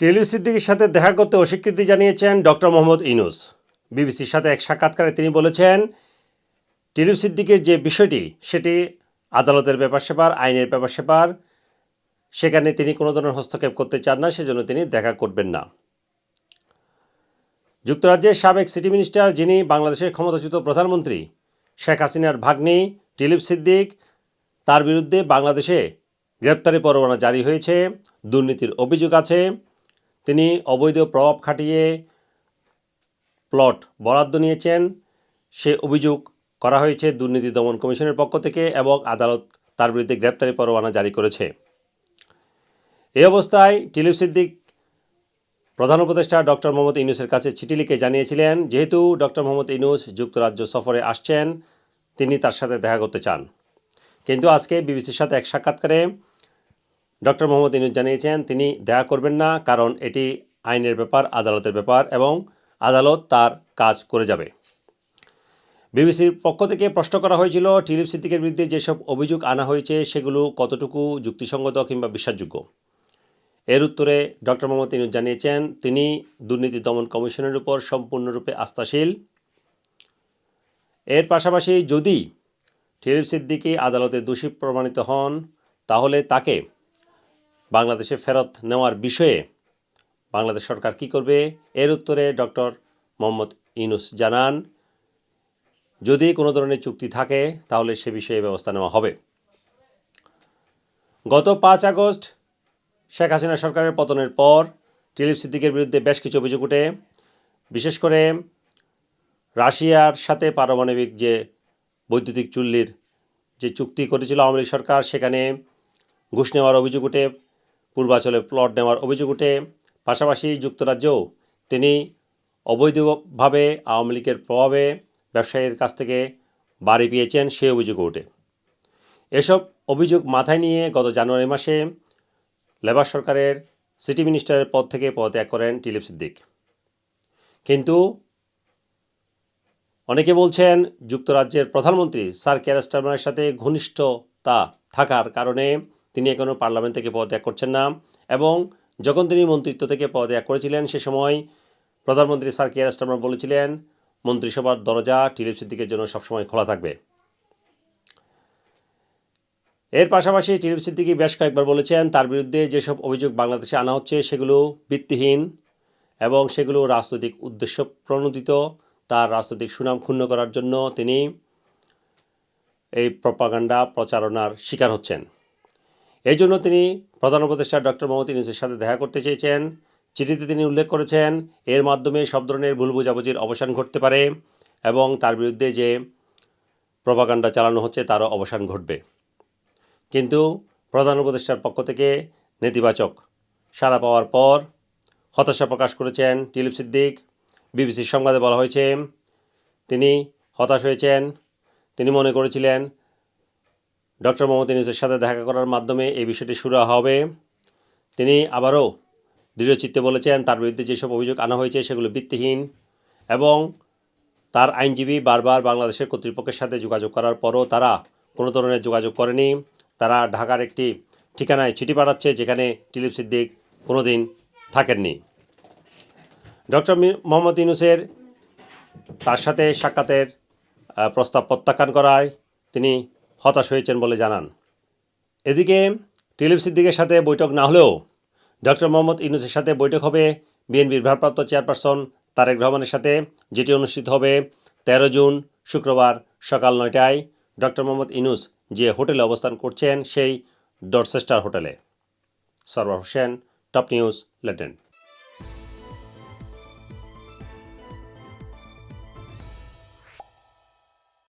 টেলিউ সিদ্দিকির সাথে দেখা করতে অস্বীকৃতি জানিয়েছেন ডক্টর মোহাম্মদ ইনুস বিবিসির সাথে এক সাক্ষাৎকারে তিনি বলেছেন টেলিউ সিদ্দিকের যে বিষয়টি, সেটি আদালতের ব্যাপার সেপার, আইনের ব্যাপার সেপার, সেখানে তিনি কোনো ধরনের হস্তক্ষেপ করতে চান না, সেজন্য তিনি দেখা করবেন না। যুক্তরাজ্যের সাবেক সিটি মিনিস্টার, যিনি বাংলাদেশের ক্ষমতাচ্যুত প্রধানমন্ত্রী, শেখ হাসিনার ভাগ্নি টিলিপ সিদ্দিক, তার বিরুদ্ধে বাংলাদেশে গ্রেপ্তারি পরোয়ানা জারি হয়েছে, দুর্নীতির অভিযোগ আছে তিনি অবৈধ প্রভাব খাটিয়ে প্লট বরাদ্দ নিয়েছেন। সে অভিযোগ করা হয়েছে দুর্নীতি দমন কমিশনের পক্ষ থেকে এবং আদালত তার বিরুদ্ধে গ্রেপ্তারি পরোয়ানা জারি করেছে। এই অবস্থায় টিলিপ সিদ্দিক প্রধান উপদেষ্টা ডক্টর মোহাম্মদ ইউনুসের কাছে চিঠি লিখে জানিয়েছিলেন, যেহেতু ডক্টর মোহাম্মদ ইউনুস যুক্তরাজ্য সফরে আসছেন, তিনি তার সাথে দেখা করতে চান। কিন্তু আজকে বিবিসির সাথে এক সাক্ষাৎকারে ডক্টর মোহাম্মদ ইনুজ জানিয়েছেন, তিনি দেখা করবেন না, কারণ এটি আইনের ব্যাপার, আদালতের ব্যাপার এবং আদালত তার কাজ করে যাবে। বিবিসির পক্ষ থেকে প্রশ্ন করা হয়েছিল, টিলিপ সিদ্দিকের বিরুদ্ধে যেসব অভিযোগ আনা হয়েছে, সেগুলো কতটুকু যুক্তিসঙ্গত কিংবা বিশ্বাসযোগ্য? এর উত্তরে ডক্টর মোহাম্মদ ইনুজ জানিয়েছেন, তিনি দুর্নীতি দমন কমিশনের উপর সম্পূর্ণরূপে আস্থাশীল। এর পাশাপাশি যদি টিলিপ সিদ্দিকি আদালতে দোষী প্রমাণিত হন, তাহলে তাকে বাংলাদেশে ফেরত নেওয়ার বিষয়ে বাংলাদেশ সরকার কি করবে? এর উত্তরে ডক্টর মোহাম্মদ ইনুস জানান, যদি কোনো ধরনের চুক্তি থাকে, তাহলে সে বিষয়ে ব্যবস্থা নেওয়া হবে। গত পাঁচ আগস্ট শেখ হাসিনা সরকারের পতনের পর টিলিপ সিদ্দিকের বিরুদ্ধে বেশ কিছু অভিযোগ উঠে। বিশেষ করে রাশিয়ার সাথে পারমাণবিক যে বৈদ্যুতিক চুল্লির যে চুক্তি করেছিল আওয়ামী সরকার, সেখানে ঘুষ নেওয়ার অভিযোগ উঠে। পূর্বাচলে প্লট নেওয়ার অভিযোগ উঠে, পাশাপাশি যুক্তরাজ্যেও তিনি অবৈধভাবে আওয়ামী লীগের প্রভাবে ব্যবসায়ীর কাছ থেকে বাড়ি পেয়েছেন সে অভিযোগ ওঠে এসব অভিযোগ মাথায় নিয়ে গত জানুয়ারি মাসে লেবার সরকারের সিটি মিনিস্টারের পদ থেকে পদত্যাগ করেন টিলিপ সিদ্দিক। কিন্তু অনেকে বলছেন যুক্তরাজ্যের প্রধানমন্ত্রী স্যার ক্যারাস্টারমারের সাথে ঘনিষ্ঠতা থাকার কারণে তিনি এখনও পার্লামেন্ট থেকে পদত্যাগ করছেন না এবং যখন তিনি মন্ত্রিত্ব থেকে পদত্যাগ করেছিলেন, সে সময় প্রধানমন্ত্রী স্যার কেয়ার স্টারমার বলেছিলেন, মন্ত্রিসভার দরজা টিলিপ সিদ্দিকের জন্য সবসময় খোলা থাকবে। এর পাশাপাশি টিলিপ সিদ্দিকি বেশ কয়েকবার বলেছেন, তার বিরুদ্ধে যেসব অভিযোগ বাংলাদেশে আনা হচ্ছে, সেগুলো ভিত্তিহীন এবং সেগুলো রাজনৈতিক উদ্দেশ্য প্রণোদিত। তার রাজনৈতিক সুনাম ক্ষুণ্ণ করার জন্য তিনি এই প্রপাগান্ডা প্রচারণার শিকার হচ্ছেন। এই জন্য তিনি প্রধান উপদেষ্টা ডক্টর মোহাম্মদ ইউনুসের সাথে দেখা করতে চেয়েছেন। চিঠিতে তিনি উল্লেখ করেছেন, এর মাধ্যমে সব ধরনের ভুল বোঝাবুঝির অবসান ঘটতে পারে এবং তার বিরুদ্ধে যে প্রপাগান্ডা চালানো হচ্ছে তারও অবসান ঘটবে। কিন্তু প্রধান উপদেষ্টার পক্ষ থেকে নেতিবাচক সাড়া পাওয়ার পর হতাশা প্রকাশ করেছেন টিলিপ সিদ্দিক। বিবিসির সংবাদে বলা হয়েছে, তিনি হতাশ হয়েছেন। তিনি মনে করেছিলেন ডক্টর মোহাম্মদ ইউনুসের সাথে দেখা করার মাধ্যমে এই বিষয়টি শুরু হবে। তিনি আবারও দৃঢ়চিত্তে বলেছেন, তার বিরুদ্ধে যেসব অভিযোগ আনা হয়েছে সেগুলো ভিত্তিহীন এবং তার আইনজীবী বারবার বাংলাদেশের কর্তৃপক্ষের সাথে যোগাযোগ করার পরও তারা কোনো ধরনের যোগাযোগ করেনি। তারা ঢাকার একটি ঠিকানায় চিঠি পাঠাচ্ছে যেখানে টিলিপ সিদ্দিক কোনো দিন থাকেননি। ডক্টর মোহাম্মদ ইউনুসের তার সাথে সাক্ষাতের প্রস্তাব প্রত্যাখ্যান করায় তিনি হতাশ হয়েছেন বলে জানান। এদিকে টিলিপ সিদ্দিকের সাথে বৈঠক না হলেও ডক্টর মোহাম্মদ ইউনুসের সাথে বৈঠক হবে বিএনপির ভারপ্রাপ্ত চেয়ারপারসন তারেক রহমানের সাথে, যেটি অনুষ্ঠিত হবে তেরো জুন, শুক্রবার সকাল নয়টায়। ডক্টর মোহাম্মদ ইনুস যে হোটেলে অবস্থান করছেন, সেই ডরচেস্টার হোটেলে। Sarwar Hossain, top news latest